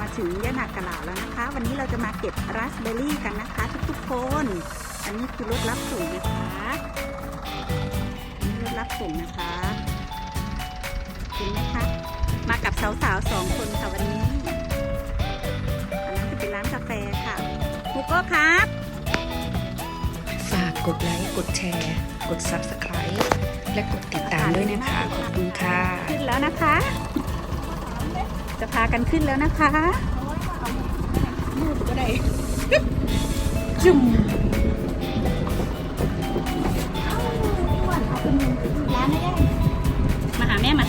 มาถึงยะนากะลาแล้วนะคะ วันนี้เราจะมาเก็บราสเบอร์รี่กันนะคะ ทุกๆคน อันนี้คือรถรับส่งนะคะอันนี้รถรับส่งนะคะเห็นไหมคะมากับสาวๆสองคนค่ะวันนี้อันนั้นจะเป็นร้านกาแฟค่ะคุกโก้ครับ ฝากกดไลค์กดแชร์ กด Subscribe และกดติดตามด้วยนะคะ ขอบคุณค่ะ ขึ้นแล้วนะคะ จะพากันขึ้นแล้วนะคะก็ได้จุ่มมาหาแม่มา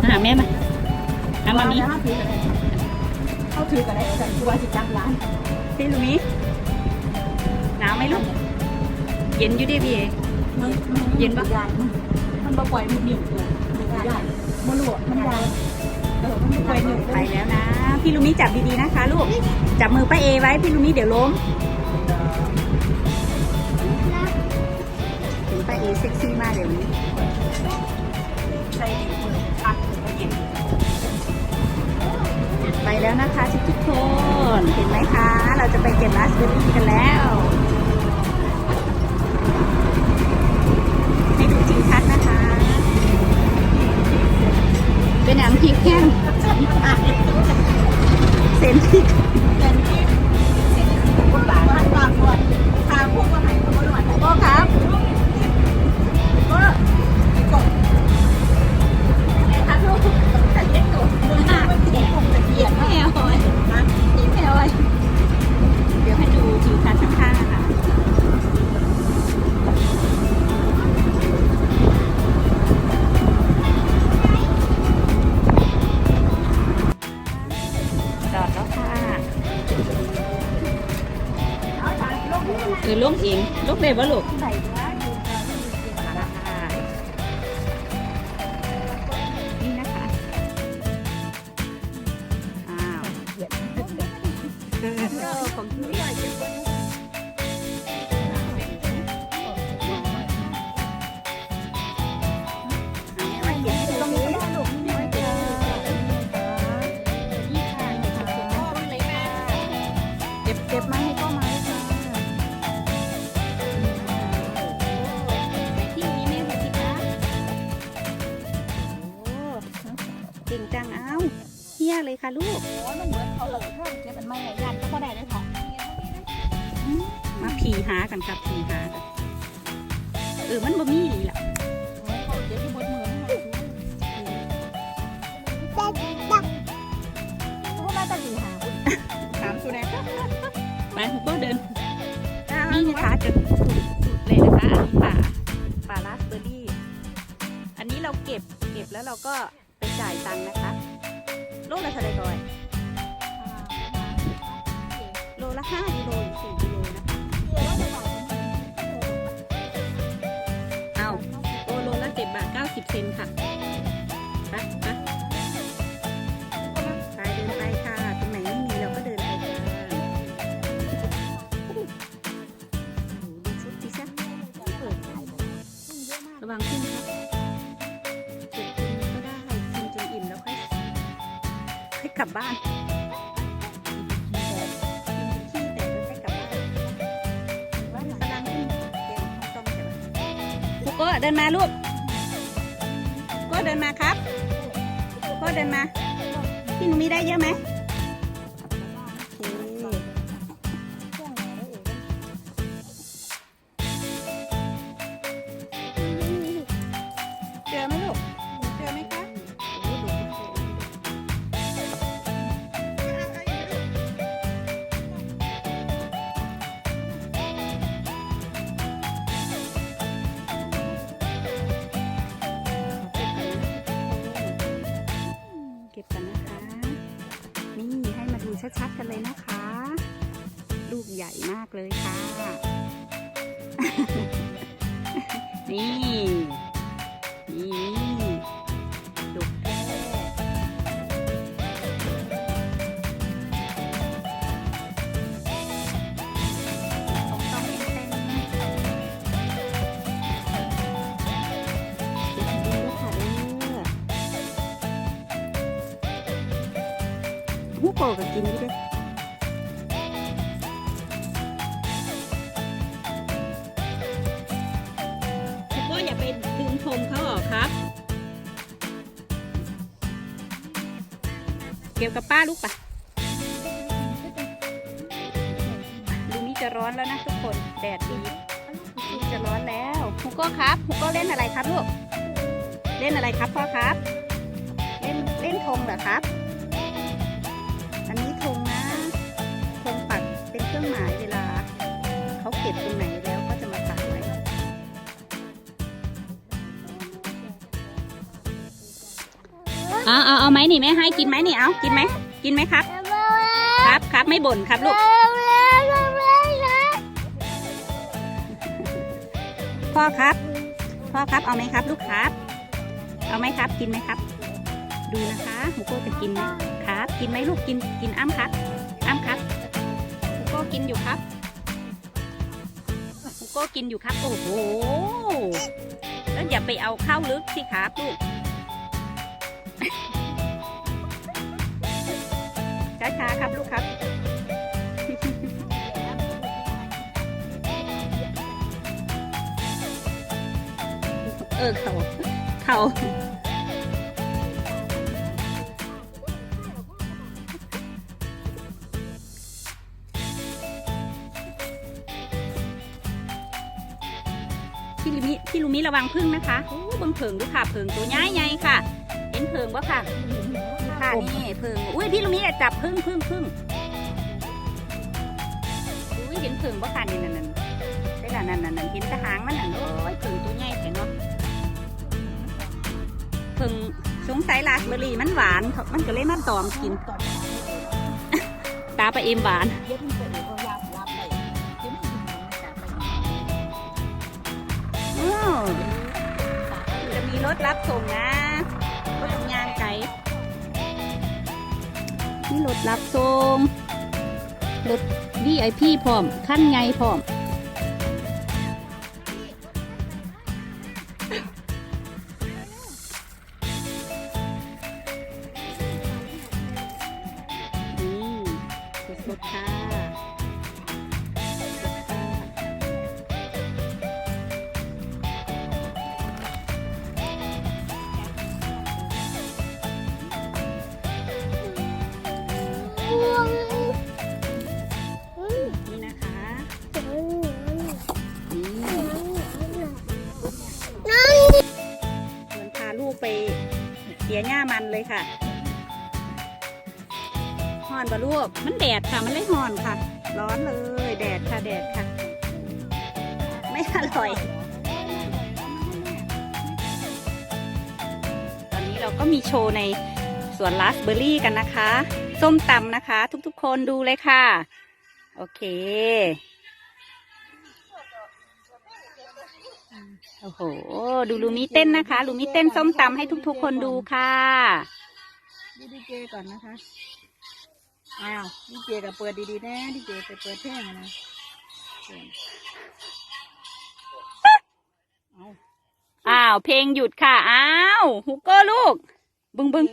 มาหาแม่มาเอามามีเขาถือกันได้กันตัวสิจับร้านพี่ลุมิหนาวไหมลูกเย็นอยู่ดิพี่เอมันมันบ่ปล่อยมันนิ่มเลยมันได้มันหลว มันได้เออมันบ่ปล่อยนิ่ไปแล้วนะ พี่ลุมิจับดีๆนะคะลูก จับมือป้าเอไว้พี่ลุมิเดี๋ยวล้มถึงป้าเอเซ็กซี่มากเดี๋ยวนี้ใส่มือพักก็เย็นไปแล้วนะคะทุกๆคน เห็นไหมคะ เราจะไปเก็บราสเบอร์รี่กันแล้วให้ดูจริงชัดนะคะ เป็นหนังพริกแห้งเซนพริก ผีหากันครับผีหากันเออมันบ่มีนี่ล่ะเจ็บที่บนมือให้พวกมาตั้งสี่หาถามสุนัขไปคุณก็เดินนี่นะคะจะสุดสุดเลยนะคะอันนี้ป่าป่าราสเบอร์รี่ อันนี้เราเก็บเก็บแล้วเราก็ไปจ่ายตังค์นะคะโลละเท่าไหร่ก่อนโลละห้ากิโลหรือสี่ 50 เซนค่ะไปไปสายเดินไปค่ะ ตรงไหนไม่มีเราก็เดินไปจ้าดูชุดดิฉันเปิดระวังขึ้นค่ะเก็บกินก็ได้กินจนอิ่มแล้วค่อยค่อยกลับบ้านก็เดินมาลูก คุกโก้เดินมาครับคุกโก้เดินมา พี่หนูมีได้เยอะไหม ชัดๆกันเลยนะคะ ฮูโกะก็กินอยู่ด้วยฮูกะอย่าไปดึงธงเขาออกครับ เกี่ยวกับป้าลูกปะดูนี่จะร้อนแล้วนะทุกคน แดดดีจะร้อนแล้วฮูโก้ครับฮูโก้เล่นอะไรครับลูก เล่นอะไรครับพ่อครับ เล่นเล่นธงเหรอครับ รื่องหมายเวลาเขาเก็บตรงไหนแล้วก็จะมาปักไว้เอาเอาเอาไหมนี่แม่ให้กินไหมนี่เอากินไหมกินไหมครับ ครับครับไม่บ่นครับลูกพ่อครับพ่อครับเอาไหมครับ ลูกครับ เอาไหมครับกินไหมครับ ดูนะคะหมูโก้จะกินไหมครับ กินไหมลูกกินกินอ้ำครับอ้ำครับ ก้กินอยู่ครับหมูโก้กินอยู่ครับ โอ้โห แล้วอย่าไปเอาเข้าลึกสิครับลูก ช้าๆครับลูกครับเออเขาเขา พี่ลูมิพี่ลูมิระวังพึ่งนะคะโอ้เบังเพิงดูค่ะเพิงตัวใหญ่ใหญ่ๆค่ะ เห็นเพิงปะค่ะค่ะนี่เพิงอุ้ยพี่ลูกนี้จับพึ่งพึ่งพึ่งอุ้ยเห็นเพิงบ่ค่ะนี่นั่นนั่นได้ละนั่นนั่นนั่นเห็นแตะหางมันนั่นโอ้ยเพิงตัวใหญ่แต่เนาะเพิงสงสัยลาสเบอร์รี่มันหวานมันก็เลยมาตอมกิน ตาไปเอ็มหวาน จะมีรถรับส่งนะรถงานไกลนี่รถรับส่งรถ VIP พร้อมขั้นไงพร้อมอืมสดๆค่ะ มันเลยค่ะห่อนบะลูกมันแดดค่ะมันเลยห่อนค่ะ ร้อนเลยแดดค่ะแดดค่ะ ไม่อร่อย ตอนนี้เราก็มีโชว์ในสวนราสเบอร์รี่กันนะคะ ส้มตำนะคะ ทุกๆคนดูเลยค่ะ โอเค โอ้โห ดูลูมิเต้นนะคะ ลูมิเต้นส้มตำให้ทุกๆ คนดูค่ะดูดีเจก่อนนะคะอ้าวดีเจกับเปิดดีๆแน่ดีเจไปเปิดเพลงอะนะเอาอ้าว เพลงหยุดค่ะ อ้าว ฮุกโก้ลูก บึงบึง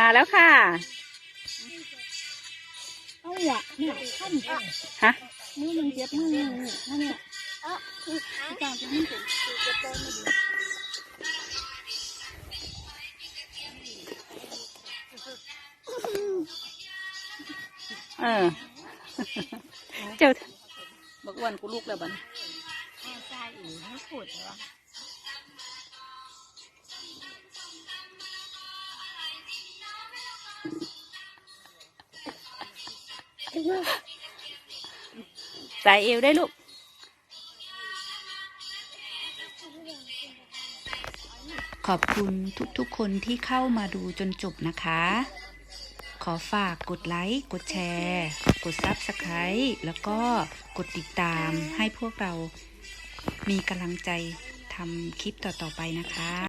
มาแล้วค่ะ เอาอะเนี่ยขั้นฮะมือมันเจ็บมือเนี่ยนั่นเนี่ยต่างจะไม่เป็นเจ็บตัวไม่ดีเออ เจ้าบักอ้วนกูลูกแล้วบันใช่อีกไม่ปวดเหรอ ใส่เอวได้ลูก ขอบคุณทุกๆคนที่เข้ามาดูจนจบนะคะ ขอฝากกดไลค์ กดแชร์ กด Subscribe แล้วก็กดติดตามให้พวกเรามีกำลังใจทำคลิปต่อ ๆ ไปนะคะ